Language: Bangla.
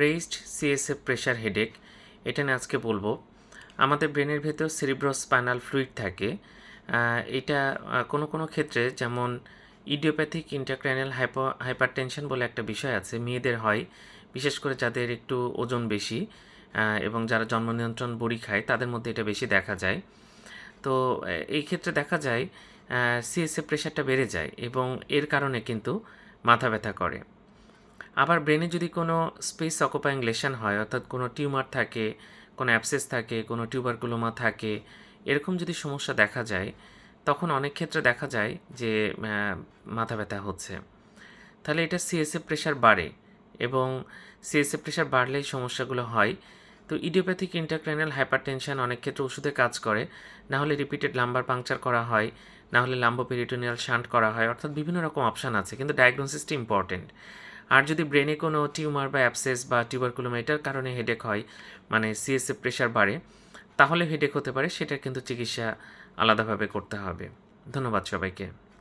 রেইজড সিএসএফ প্রেশার হেডেক এটা নিয়ে আজকে বলব। আমাদের ব্রেনের ভেতর সেরিব্রোস্পাইনাল ফ্লুইড থাকে এটা কোনো কোনো ক্ষেত্রে যেমন ইডিওপ্যাথিক ইন্টারক্রাইনাল হাইপো হাইপারটেনশন বলে একটা বিষয় আছে, মেয়েদের হয়, বিশেষ করে যাদের একটু ওজন বেশি এবং যারা জন্ম নিয়ন্ত্রণ বড়ি খায়, তাদের মধ্যে এটা বেশি দেখা যায়। তো এই ক্ষেত্রে দেখা যায় সিএসএফ প্রেশারটা বেড়ে যায় এবং এর কারণে কিন্তু মাথা ব্যথা করে। আবার ব্রেনে যদি কোনো স্পেস অকুপাইং লেশন হয়, অর্থাৎ কোনো টিউমার থাকে, কোনো অ্যাবসেস থাকে, কোনো টিউবারকুলোমা থাকে, এরকম যদি সমস্যা দেখা যায়, তখন অনেক ক্ষেত্রে দেখা যায় যে মাথা ব্যথা হচ্ছে। তাহলে এটা সিএসএফ প্রেশার বাড়ে এবং সিএসএফ প্রেশার বাড়লেই সমস্যাগুলো হয়। তো ইডিওপ্যাথিক ইন্টারক্রাইনাল হাইপারটেনশন অনেক ক্ষেত্রে ওষুধে কাজ করে। না হলে রিপিটেড লাম্বার পাংচার করা হয় না হলে লাম্বো পেরিটোনিয়াল শান্ট করা হয়, অর্থাৎ বিভিন্ন রকম অপশান আছে, কিন্তু ডায়াগনোসিসটা ইম্পর্টেন্ট আর যদি ব্রেনে কোনো টিউমার বা অ্যাপসেস বা টিউবারকুলোমা এটার কারণে হেডেক হয় মানে সিএসএ প্রেশার বাড়ে, তাহলে হেডেক হতে পারে, সেটার কিন্তু চিকিৎসা আলাদাভাবে করতে হবে। ধন্যবাদ সবাইকে।